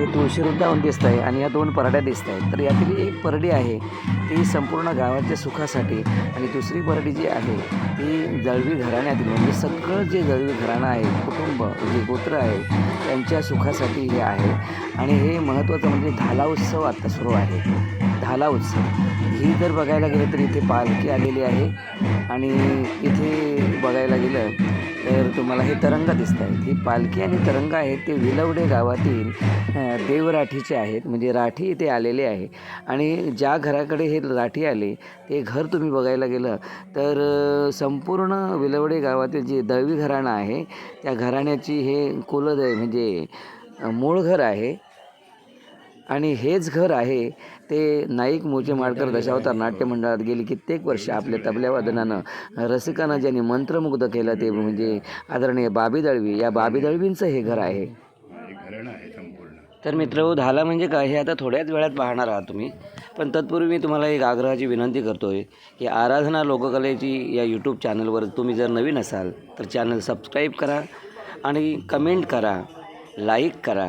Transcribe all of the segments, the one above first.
हे तुळशी वृंदावन दिसत आहे आणि या दोन परड्या दिसत आहेत तर यातील एक परडी आहे ती संपूर्ण गावाच्या सुखासाठी आणि दुसरी परडी जी आहे ती जळवी घराण्यातील म्हणजे सगळं जे जळवी घराणं आहे कुटुंब जे गोत्र आहे त्यांच्या सुखासाठी हे आहे. आणि हे महत्त्वाचं म्हणजे धाला उत्सव आत्ता सुरू आहे. धाला उत्सव. ही जर बघायला गेलं तर इथे पालखी आलेली आहे. आणि इथे बघायला गेलं तर तुम्हाला हे तरंग दिसत आहेत. ही पालखी आणि तरंग आहेत. ते विलवडे गावातील देवराठीचे आहेत. म्हणजे राठी इथे आलेले आहे. आणि ज्या घराकडे हे राठी आले ते घर तुम्ही बघायला गेलं तर संपूर्ण विलवडे गावातील जे दैवी घराणं आहे त्या घराण्याची हे कुलद म्हणजे मूळ घर आहे. आणि हेच घर आहे ते नाईक मोजे माडकर दशावतार नाट्य मंडळात गेली कित्येक वर्ष आपल्या तबल्यावादनानं रसिकांना ज्यांनी मंत्रमुग्ध केलं ते म्हणजे आदरणीय बाबी दळवी. या बाबी दळवींचं हे घर आहे. तर मित्र धाला म्हणजे काय? हे आता थोड्याच वेळात पाहणार आहात तुम्ही. पण तत्पूर्वी मी तुम्हाला एक आग्रहाची विनंती करतो आहे की आराधना लोककलेची या यूट्यूब चॅनलवर तुम्ही जर नवीन असाल तर चॅनल सबस्क्राईब करा आणि कमेंट करा लाईक करा.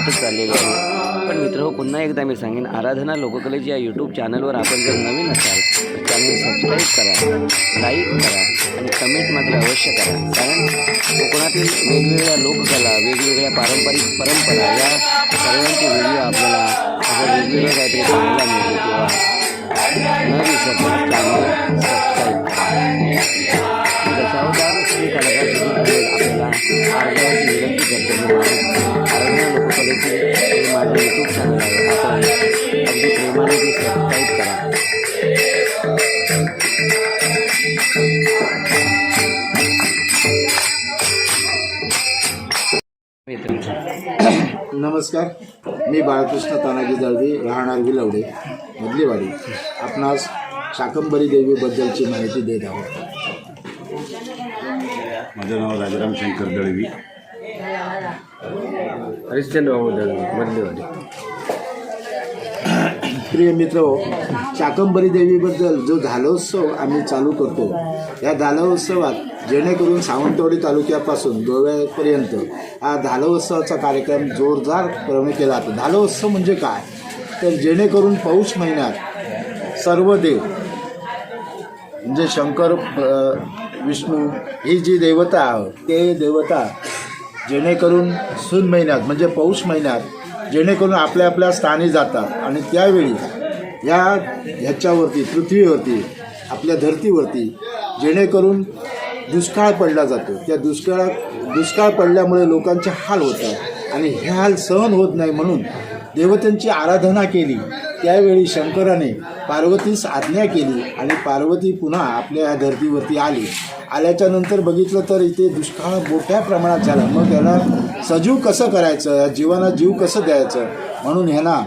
वाढतच चाललेली आहे पण मित्र हो पुन्हा एकदा मी सांगेन आराधना लोककलेची या यूट्यूब चॅनलवर आपण जर नवीन असाल तर चॅनल सबस्क्राईब करा लाईक करा आणि कमेंट मात्र अवश्य करा. कारण कोकणातील वेगवेगळ्या लोककला वेगवेगळ्या पारंपरिक परंपरा या सर्वांचे व्हिडिओ आपल्याला असं वेगवेगळं काहीतरी पाहायला मिळते किंवा न विसरता आरोग्य लोककलेचे हे माझं यूट्यूब नमस्कार मी बाळकृष्ण तानाजी दळवी राहणार विलवडे. मधलीवाडी आपणास शाकंबरी देवीबद्दलची माहिती देत आहोत. माझं नाव राजाराम शंकर दळवी. हरिश्चंद्र बाबू मधलेवाडी प्रिय मित्र शाकंबरी देवीबद्दल जो धालोत्सव आम्ही चालू करतो या धालोत्सवात जेणेकरून सावंतवाडी तालुक्यापासून गोव्यापर्यंत हा धालोत्सवाचा कार्यक्रम जोरदारपणे केला जातो. धालोत्सव म्हणजे काय? तर जेणेकरून पौष महिन्यात सर्व देव म्हणजे शंकर विष्णू ही जी देवता ते देवता जेणेकरून सून महिन्यात म्हणजे पौष महिन्यात जेणेकरून आपल्या आपल्या स्थानी जातात. आणि त्यावेळी या ह्याच्यावरती पृथ्वीवरती आपल्या धर्तीवरती जेणेकरून दुष्काळ पडला जातो. त्या दुष्काळात दुष्काळ पडल्यामुळे लोकांचे हाल होतात. आणि हे हाल सहन होत नाही म्हणून देवतांची आराधना केली. त्यावेळी शंकराने पार्वतीस आज्ञा केली आणि पार्वती पुन्हा आपल्या या धर्तीवरती आली. आल्याच्यानंतर बघितलं तर इथे दुष्काळ मोठ्या प्रमाणात झाला. मग याला सजीव कसं करायचं? या जीवाला जीव कसं द्यायचं? म्हणून ह्यांना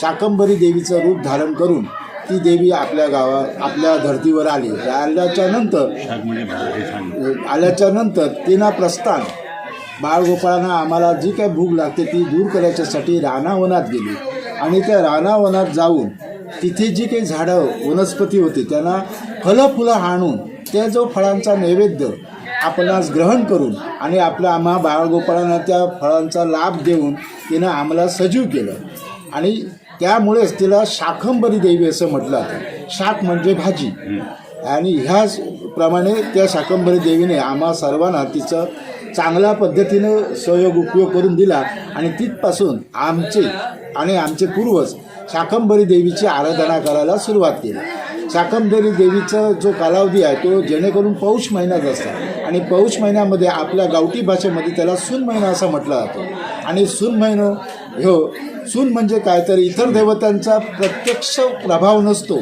शाकंबरी देवीचं रूप धारण करून ती देवी आपल्या गावा आपल्या धर्तीवर आली. आल्याच्यानंतर आल्याच्यानंतर तिनं प्रस्थान बाळगोपाळांना आम्हाला जी काही भूक लागते ती दूर करायच्यासाठी रानावनात गेली. आणि त्या रानावनात जाऊन तिथे जी काही झाडं वनस्पती होती त्यांना फलं फुलं आणून त्या जो फळांचा नैवेद्य आपणास ग्रहण करून आणि आपल्या आम्हा बाळगोपाळांना त्या फळांचा लाभ देऊन तिनं आम्हाला सजीव केलं. आणि त्यामुळेच तिला शाकंबरी देवी असं म्हटलं जातं. शाक म्हणजे भाजी. आणि ह्याच प्रमाणे त्या शाकंभरी देवीने आम्हा सर्वांना तिचं चांगल्या पद्धतीनं सहयोग उपयोग करून दिला आणि तिथपासून आमचे आणि आमचे पूर्वज शाकंभरी देवीची आराधना करायला सुरुवात केली. शाकंभरी देवीचा जो कालावधी आहे तो जेणेकरून पौष महिन्यात असतात. आणि पौष महिन्यामध्ये आपल्या गावठी भाषेमध्ये त्याला सून महिना असं म्हटलं जातं. आणि सून महिनो हो, ह्यो सून म्हणजे काय तर इतर देवतांचा प्रत्यक्ष प्रभाव नसतो.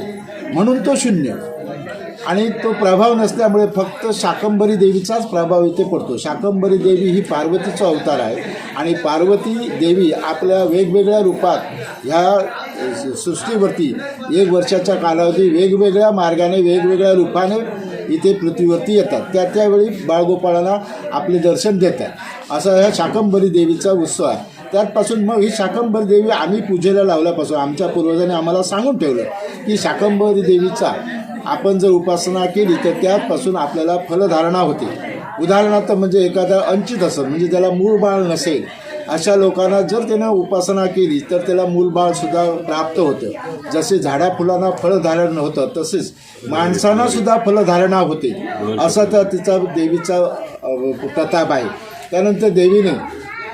म्हणून तो शून्य. आणि तो प्रभाव नसल्यामुळे फक्त शाकंभरी देवीचाच प्रभाव इथे पडतो. शाकंभरी देवी ही पार्वतीचा अवतार आहे आणि पार्वती देवी आपल्या वेगवेगळ्या रूपात ह्या सृष्टीवरती एक वर्षाच्या कालावधी वेगवेगळ्या मार्गाने वेगवेगळ्या रूपाने इथे पृथ्वीवरती येतात. त्या त्यावेळी बाळगोपाळांना आपले दर्शन देतात. असा ह्या शाकंभरी देवीचा उत्सव आहे. त्यातपासून मग ही शाकंभरी देवी आम्ही पूजेला लावल्यापासून आमच्या पूर्वजांनी आम्हाला सांगून ठेवलं की शाकंभरी देवीचा आपण जर उपासना केली तर त्यापासून आपल्याला फलधारणा होते. उदाहरणार्थ म्हणजे एखादा अंचित असेल म्हणजे त्याला मूळ बाळ नसेल अशा लोकांना जर त्यानं उपासना केली तर त्याला मूलबाळसुद्धा प्राप्त होतं. जसे झाडा फुलांना फळधारण होतं तसेच माणसांनासुद्धा फलधारणा होते. असा त्या तिचा देवीचा प्रताप आहे. त्यानंतर देवीने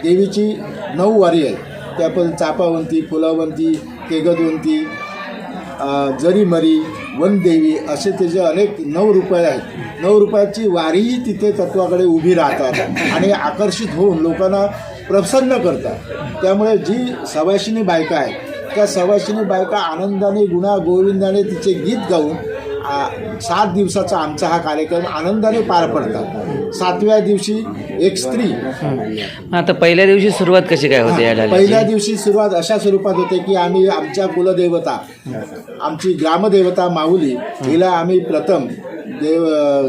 देवीची नऊ वारी आहे त्यापण चापावंती फुलावंती केगदवंती जरीमरी वनदेवी असे त्याचे अनेक नऊ रुपये आहेत. नऊ रुपयाची वारीही तिथे तत्वाकडे उभी राहतात आणि आकर्षित होऊन लोकांना प्रसन्न करतात. त्यामुळे जी सवाशिनी बायका आहेत त्या सवाशिनी बायका आनंदाने गुणा गोविंदाने तिचे गीत गाऊन सात दिवसाचा आमचा हा कार्यक्रम आनंदाने पार पडतात. सातव्या दिवशी एक स्त्री. आता पहिल्या दिवशी सुरुवात कशी काय होते या पहिल्या दिवशी सुरुवात अशा स्वरूपात होते की आम्ही आमच्या कुलदेवता आमची ग्रामदेवता माऊली हिला आम्ही प्रथम देव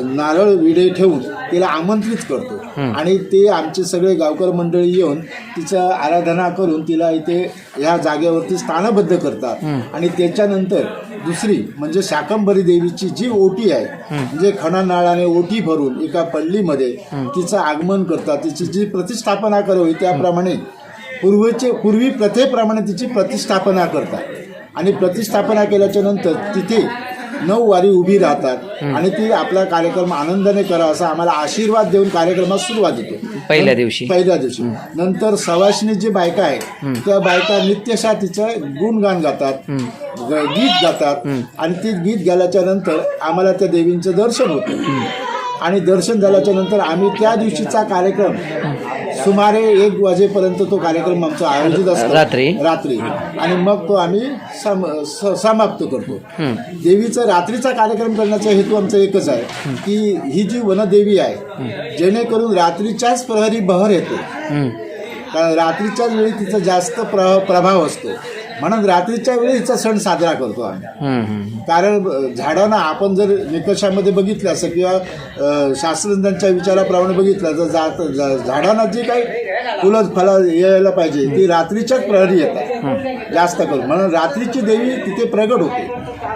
नारळ विडे ठेवून तिला आमंत्रित करतो. आणि ते आमचे सगळे गावकर मंडळी येऊन तिचं आराधना करून तिला इथे ह्या जागेवरती स्थानबद्ध करतात. आणि त्याच्यानंतर दुसरी म्हणजे शाकंभरी देवीची जी ओटी आहे म्हणजे खणानाळाने ओटी भरून एका पल्लीमध्ये तिचं आगमन करतात तिची जी प्रतिष्ठापना करावी त्याप्रमाणे पूर्वीचे पूर्वी प्रथेप्रमाणे तिची प्रतिष्ठापना करतात. आणि प्रतिष्ठापना केल्याच्यानंतर तिथे नऊ वारी उभी राहतात. आणि ती आपला कार्यक्रम आनंदाने करा असा आम्हाला आशीर्वाद देऊन कार्यक्रमास सुरुवात होतो. पहिल्या दिवशी. पहिल्या दिवशी. नंतर सवाशिनी जी बायका आहेत त्या बायका नित्यशा तिचं गुणगान गातात गीत गातात. आणि ते गीत गायल्याच्या नंतर आम्हाला त्या देवींचं दर्शन होतं. आणि दर्शन झाल्याच्यानंतर आम्ही त्या दिवशीचा कार्यक्रम सुमारे एक वाजेपर्यंत तो कार्यक्रम आमचा आयोजित असतो. रात्री? रात्री. आणि मग तो आम्ही सम स- समाप्त करतो. देवीचा रात्रीचा कार्यक्रम करण्याचा हेतू आमचा एकच आहे की ही जी वनदेवी आहे जेणेकरून रात्रीच्याच प्रहरी बहर येते. कारण रात्रीच्याच वेळी तिचा जास्त प्र प्रभाव असतो. म्हणून रात्रीच्या वेळी हिचा सण साजरा करतो आम्ही. कारण झाडांना आपण जर निकषामध्ये बघितलं असं किंवा शास्त्रज्ञांच्या विचाराप्रमाणे बघितलं तर झाडांना जी काही फुलं फळं यायला पाहिजे ती रात्रीच्याच प्रहरी येतात. जास्त करून. म्हणून रात्रीची देवी तिथे प्रगट होते.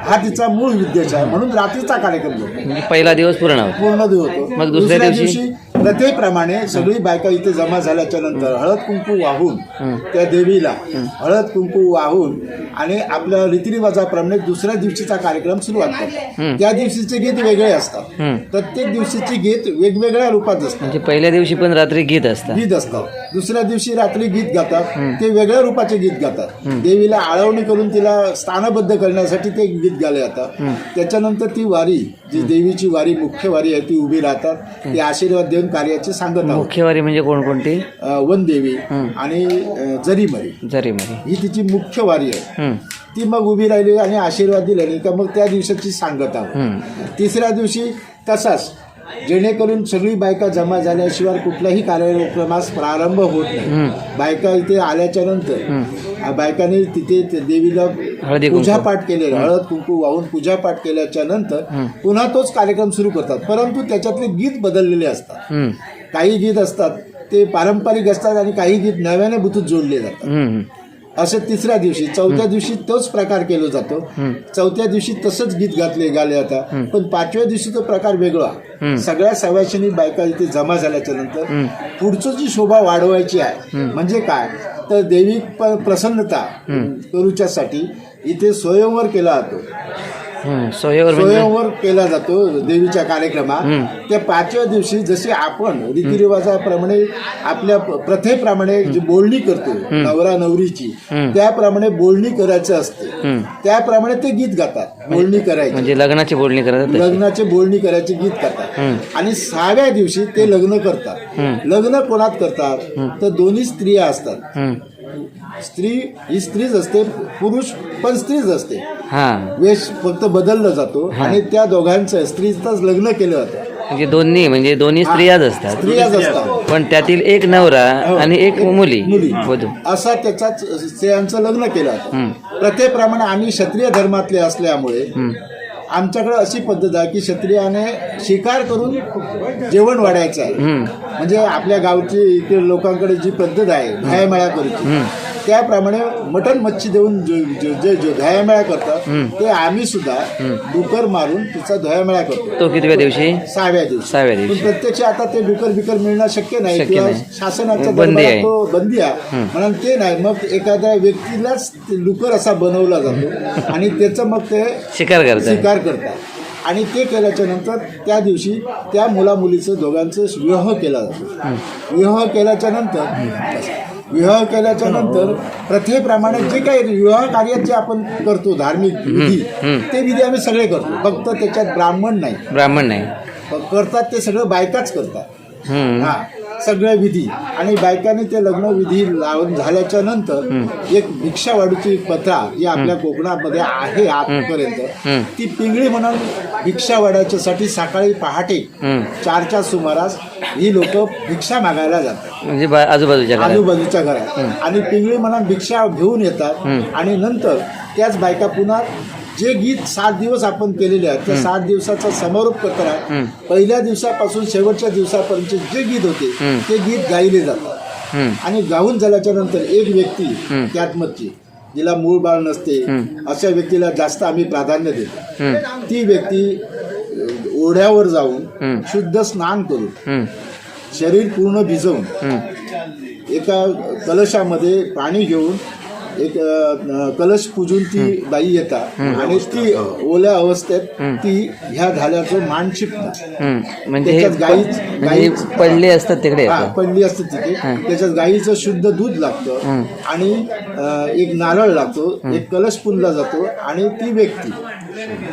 हा तिचा मूळ उद्देश आहे. म्हणून रात्रीचा कार्यक्रम होतो. म्हणजे पहिला दिवस पूर्ण पूर्ण दिवस होतो. मग दुसऱ्या दिवशी? प्रथेप्रमाणे सगळी बायका इथे जमा झाल्याच्यानंतर हळद कुंकू वाहून त्या देवीला हळद कुंकू वाहून आणि आपल्या रीतिरिवाजाप्रमाणे दुसऱ्या दिवशीचा कार्यक्रम सुरुवात करतात त्या दिवशीचे गीत वेगळे असतात. प्रत्येक दिवशीची गीत वेगवेगळ्या रूपात असतात. म्हणजे पहिल्या दिवशी पण रात्री गीत असतात. गीत असतात. दुसऱ्या दिवशी रात्री गीत गातात. ते वेगळ्या रूपाचे गीत गातात. देवीला आळवणी करून तिला स्थानबद्ध करण्यासाठी ते गीत गाले जातात. त्याच्यानंतर ती वारी जी देवीची वारी मुख्य वारी आहे ती उभी राहतात. ती आशीर्वाद देऊन कार्याची सांगत आहोत. मुख्यवारी म्हणजे कोणकोणती अ, वनदेवी आणि जरीमरी. जरी मध्ये ही तिची मुख्य वारी आहे. ती मग उभी राहिली आणि आशीर्वाद दिल्याने का मग त्या दिवसाची सांगत आहोत. तिसऱ्या दिवशी तसाच जेणेकरून सगळी बायका जमा झाल्याशिवाय कुठल्याही कार्यक्रमास प्रारंभ होत नाही. बायका इथे आल्याच्यानंतर बायकांनी तिथे देवीला हळदी कुंकू. पूजा पाठ केलेला हळद कुंकू वाहून पूजा पाठ केल्याच्यानंतर पुन्हा तोच कार्यक्रम सुरू करतात. परंतु त्याच्यातले गीत बदललेले असतात. काही गीत असतात ते पारंपरिक असतात आणि काही गीत नव्याने बुतूत जोडले जातात. असे तिसऱ्या दिवशी चौथ्या दिवशी तोच प्रकार केला जातो. चौथ्या दिवशी तसंच गीत घातले गाले आता. पण पाचव्या दिवशी तो प्रकार वेगळा. सगळ्या सव्याशिनी बायका इथे जमा झाल्याच्यानंतर पुढचं जी शोभा वाढवायची आहे म्हणजे काय? तर देवी प्रसन्नता करूच्यासाठी इथे स्वयंवर केला जातो. स्वयंवर म्हणजे? केला जातो देवीच्या कार्यक्रमात त्या पाचव्या दिवशी जशी आपण रीतिरिवाजाप्रमाणे आपल्या प्रथेप्रमाणे जी बोलणी करतो नवरा नवरीची त्याप्रमाणे बोलणी करायचं असते. त्याप्रमाणे ते गीत गातात बोलणी करायची. म्हणजे लग्नाची बोलणी करतात. लग्नाची बोलणी करायची गीत करतात आणि सहाव्या दिवशी ते लग्न करतात. लग्न कोणात करतात? तर दोन्ही स्त्रिया असतात. स्त्री ही स्त्रीच असते पुरुष पण स्त्रीच असते. हा. वेश फक्त बदलला जातो आणि त्या दोघांचं स्त्रीचंच लग्न केलं जातं. म्हणजे दोन्ही म्हणजे दोन्ही स्त्रियाच असतात. स्त्रियाच असतात. पण त्यातील एक नवरा आणि एक मुली. मुली. वधू असा त्याच्याच स्त्रियांचं लग्न केलं जातं. प्रथेप्रमाणे आम्ही क्षत्रिय धर्मातले असल्यामुळे आमच्याकडे अशी पद्धत आहे की क्षत्रियाने शिकार करून जेवण वाढायचं आहे. म्हणजे आपल्या गावची इथे लोकांकडे जी पद्धत आहे घायामेळा करायची त्याप्रमाणे मटण मच्छी देऊन जे घायामेळा करतात ते आम्ही सुद्धा डुकर मारून तिचा घायामेळा करतो. तो कितव्या दिवशी? सहाव्या दिवशी. सहाव्या पण दिवशी. प्रत्यक्ष आता ते डुकर बिकर मिळणं शक्य नाही शक्य किंवा नाही. शासनाच्या बंदी दरबारात आहे. तो बंदी आहे. म्हणून ते नाही. मग एखाद्या व्यक्तीलाच ते डुकर असा बनवला जातो आणि त्याचं मग ते शिकार करतात. स्वीकार करतात. आणि ते केल्याच्यानंतर त्या दिवशी त्या मुला मुलीचं दोघांचं विवाह केला जातो. विवाह केल्याच्यानंतर विवाह केल्याच्यानंतर प्रथेप्रमाणे जे काही विवाह कार्यात जे आपण करतो धार्मिक विधी ते विधी आम्ही सगळे करतो. फक्त त्याच्यात ब्राह्मण नाही. ब्राह्मण नाही. करतात ते सगळं बायकाच करतात. हा सगळ्या विधी. आणि बायकांनी ते लग्न विधी लावून झाल्याच्यानंतर एक भिक्षावाडीची प्रथा जी आपल्या कोकणामध्ये आहे आजपर्यंत. ती पिंगळी म्हणून भिक्षा वाढायच्यासाठी सकाळी पहाटे. चारच्या सुमारास ही लोक भिक्षा मागायला जातात. म्हणजे आजूबाजूच्या घरात. आजूबाजूच्या घरात. आणि पिंगळी म्हणून भिक्षा घेऊन येतात आणि नंतर त्याच बायका पुन्हा जे गीत सात दिवस आपण केलेले आहेत त्या सात दिवसाचा समारोप करताना पहिल्या दिवसापासून शेवटच्या दिवसापर्यंत जे गीत होते ते गीत गायले जातात. आणि गाऊन झाल्याच्यानंतर एक व्यक्ती त्यात मधची जिला मूळ बाळ नसते अशा व्यक्तीला जास्त आम्ही प्राधान्य देतो. ती व्यक्ती ओढ्यावर जाऊन शुद्ध स्नान करून. शरीर पूर्ण भिजवून एका कलशामध्ये पाणी घेऊन एक कलश पूजून ती बाई येतात आणि ती ओल्या अवस्थेत ती ह्या धाल्याचं मान शिपतात. म्हणजे गाई म्हणजे गाई पडले असतात तिकडे. पडली असते तिथे. त्याच्यात गाईचं शुद्ध दूध लागतं आणि एक नारळ लागतो एक कलश पुनला जातो आणि ती व्यक्ती.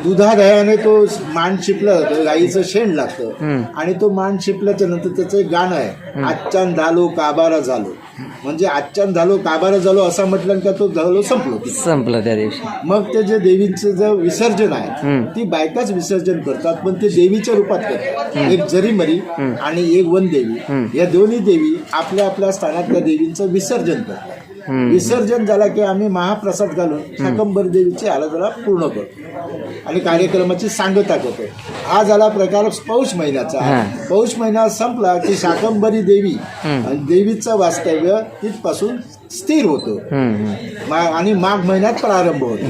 दुधादह्याने तो मान शिपला जातो गाईचं शेण लागतं. आणि तो मान शिपल्याच्या नंतर त्याचं एक गाणं आहे. आजच्यान झालो काबारा झालो. म्हणजे आजच्यान झालो काबारा झालो असं म्हटलं का तो झालो संपलो संपलं त्या दिवशी. मग ते जे देवीचं जे विसर्जन आहे ती बायकाच विसर्जन करतात पण ते देवीच्या रूपात करतात. एक जरीमरी आणि एक वनदेवी या दोन्ही देवी आपल्या आपल्या स्थानातल्या देवींचं विसर्जन करतात. विसर्जन झाला की आम्ही महाप्रसाद घालून शाकंबरी देवीची आराधना पूर्ण करतो. आणि कार्यक्रमाची सांगता करतो. हा झाला प्रकार पौष महिन्याचा. पौष महिना संपला की शाकंबरी देवी आणि देवीचं वास्तव्य तिथपासून स्थिर होतं. आणि माघ महिन्यात प्रारंभ होतो.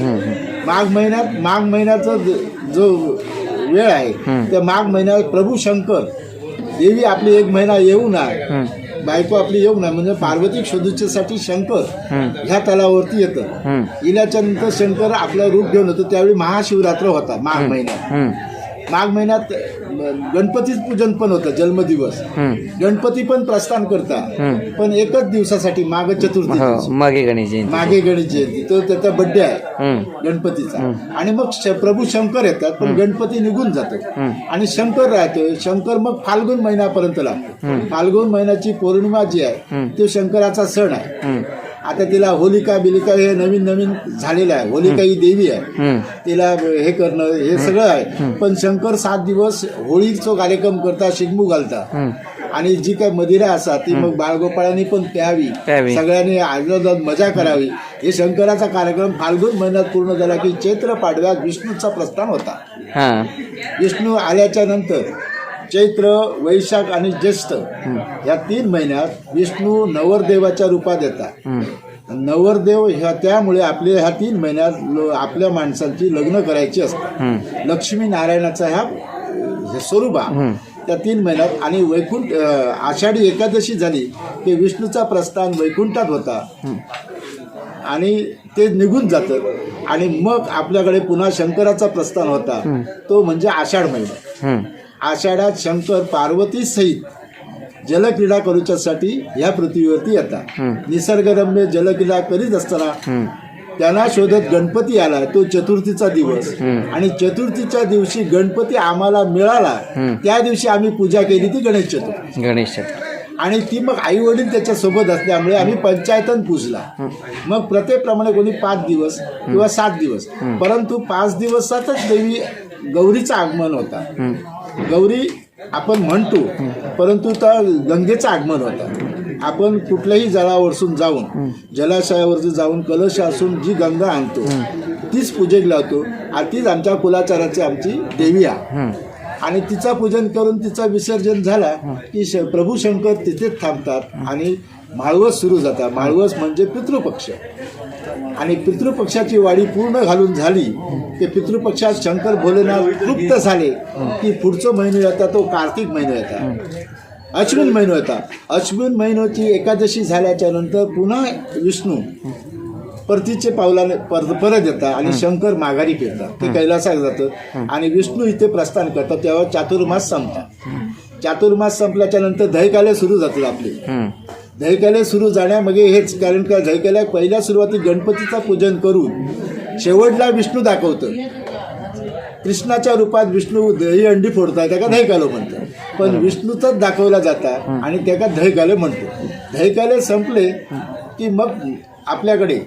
माघ महिन्यात माघ महिन्याचा ज- जो वेळ आहे त्या माघ महिन्यात प्रभू शंकर देवी आपली एक महिना येऊ नये बायको आपली येऊ नये म्हणजे पार्वती शोधूच्यासाठी शंकर ह्या तलावरती येतं. येण्याच्या नंतर शंकर आपलं रूप घेऊन येतो त्यावेळी महाशिवरात्र होता माघ महिन्यात. माघ महिन्यात गणपतीच पूजन पण होतं जन्मदिवस. गणपती पण प्रस्थान करतात. पण एकच दिवसासाठी माघ चतुर्थी. हो मागे गणेश जयंती. मागे गणेश जयंती. तो त्याचा बड्डे आहे. गणपतीचा. आणि मग प्रभू शंकर येतात पण गणपती निघून जातो. आणि शंकर राहतो. शंकर मग फाल्गुन महिन्यापर्यंत लागतो. फाल्गुन महिन्याची पौर्णिमा जी आहे तो शंकराचा सण आहे. आता तिला होलिका बिलिका हे नवीन नवीन झालेलं आहे. होलिका ही देवी आहे. तिला हे करणं हे सगळं आहे. पण शंकर सात दिवस होळीचा कार्यक्रम करता शिगमू घालता. आणि जी काही मदिरा असा ती मग बाळगोपाळांनी पण प्यावी. सगळ्यांनी आनंदात मजा करावी. हे शंकराचा कार्यक्रम फाल्गुन महिन्यात पूर्ण झाला की चैत्र पाडव्यात विष्णूचा प्रस्थान होता. विष्णू आल्याच्यानंतर चैत्र वैशाख आणि ज्येष्ठ या तीन महिन्यात विष्णू नवरदेवाच्या रूपात येतात. नवरदेव ह्या त्यामुळे आपले ह्या तीन महिन्यात आपल्या माणसांची लग्न करायची असतात. लक्ष्मी नारायणाचा ह्या स्वरूप त्या तीन महिन्यात आणि वैकुंठ आषाढी एकादशी झाली की विष्णूचा प्रस्थान वैकुंठात होता. आणि ते निघून जातं. आणि मग आपल्याकडे पुन्हा शंकराचा प्रस्थान होता. तो म्हणजे आषाढ महिना. आषाढात शंकर पार्वती सहित जलक्रीडा करूच्यासाठी ह्या पृथ्वीवरती येतात. निसर्गरम्य जलक्रीडा करीत असताना त्यांना शोधत गणपती आला तो चतुर्थीचा दिवस. आणि चतुर्थीच्या दिवशी गणपती आम्हाला मिळाला. त्या दिवशी आम्ही पूजा केली ती गणेश चतुर्थी. गणेश चतुर्थी. आणि ती मग आई वडील त्याच्या सोबत असल्यामुळे आम्ही पंचायतन पूजला. मग प्रत्येकप्रमाणे कोणी पाच दिवस किंवा सात दिवस. परंतु पाच दिवसातच देवी गौरीचं आगमन होता. गौरी आपण म्हणतो परंतु त्या गंगेचं आगमन होतं. आपण कुठल्याही जळावरसून जाऊन जलाशयावरती जाऊन कलश असून जी गंगा आणतो तीच पूजेक लावतो. आणि तीच आमच्या कुलाचाराची आमची देवी आहे. आणि तिचं पूजन करून तिचं विसर्जन झाला की श प्रभू शंकर तिथेच थांबतात आणि माळवस सुरू जातात. माळवस म्हणजे पितृपक्ष. आणि पितृपक्षाची वाडी पूर्ण घालून झाली की पितृपक्षात शंकर भोलेनाथ तृप्त झाले की पुढचं महिना येतात तो कार्तिक महिना येतात अश्विन महिनो येतात अश्विन महिनोची एकादशी झाल्याच्यानंतर पुन्हा विष्णू परतीचे पावलाने पर परत येतात आणि शंकर माघारी फिरतात. ते कैलासात जातं आणि विष्णू इथे प्रस्थान करतात. तेव्हा चातुर्मास संपतात. चातुर्मास संपल्याच्या नंतर दहीकाले सुरू जातात आपले. दहीकाले सुरू जाण्यामागे हेच कारण का दहीकाल्या पहिल्या सुरुवातीत गणपतीचं पूजन करून शेवटला विष्णू दाखवतं. कृष्णाच्या रूपात विष्णू दही अंडी फोडतात त्याका दहीकालो म्हणतात. पण विष्णूचाच दाखवला जाता आणि त्याका दहीकाले म्हणतो. दहीकाले संपले की मग आपल्याकडे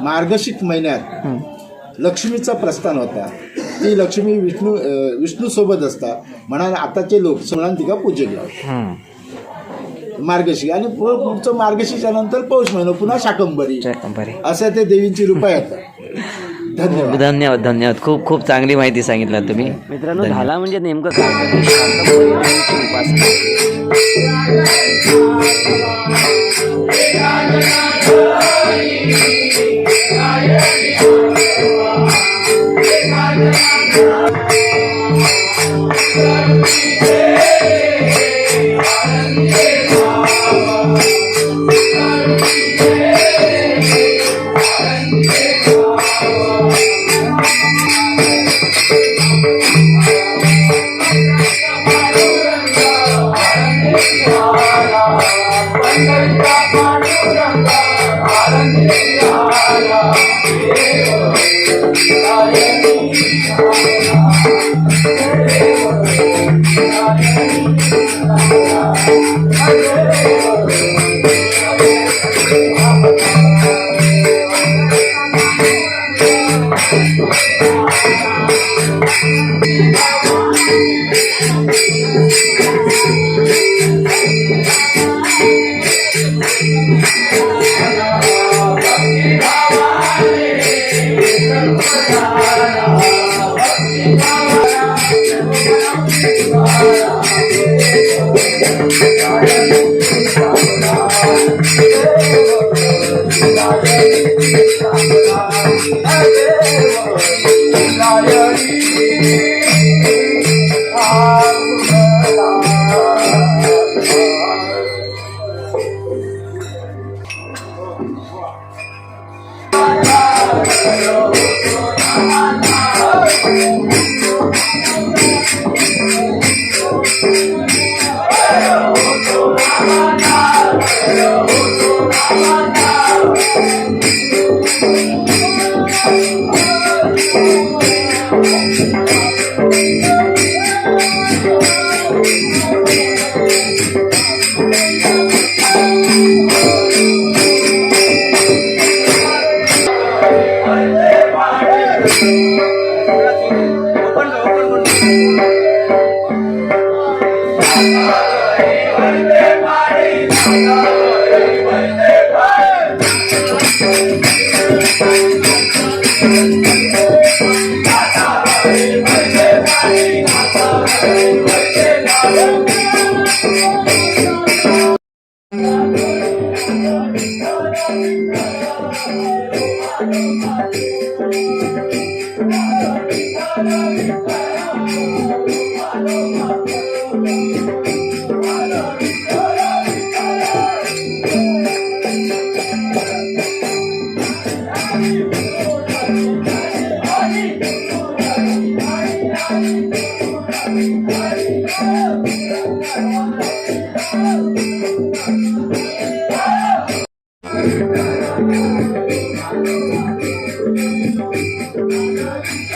मार्गशीर्ष महिन्यात लक्ष्मीचा प्रस्थान होता. ती लक्ष्मी विष्णू अं, विष्णू सोबत असता. म्हणा आताचे लोक म्हणून तिका पूजेक लावतात हं. मार्गशी आणि पुढचं मार्गशीच्या नंतर पौष महिना पुन्हा शाकंबरी अंबारी. असं ते देवींची रूपं येतात धन्यवाद. धन्यवाद धन्यवाद. खूप खूप चांगली माहिती सांगितलं तुम्ही. मित्रांनो झाला म्हणजे नेमकं काय? उपासना Thank you. Thank you.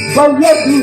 Banyak di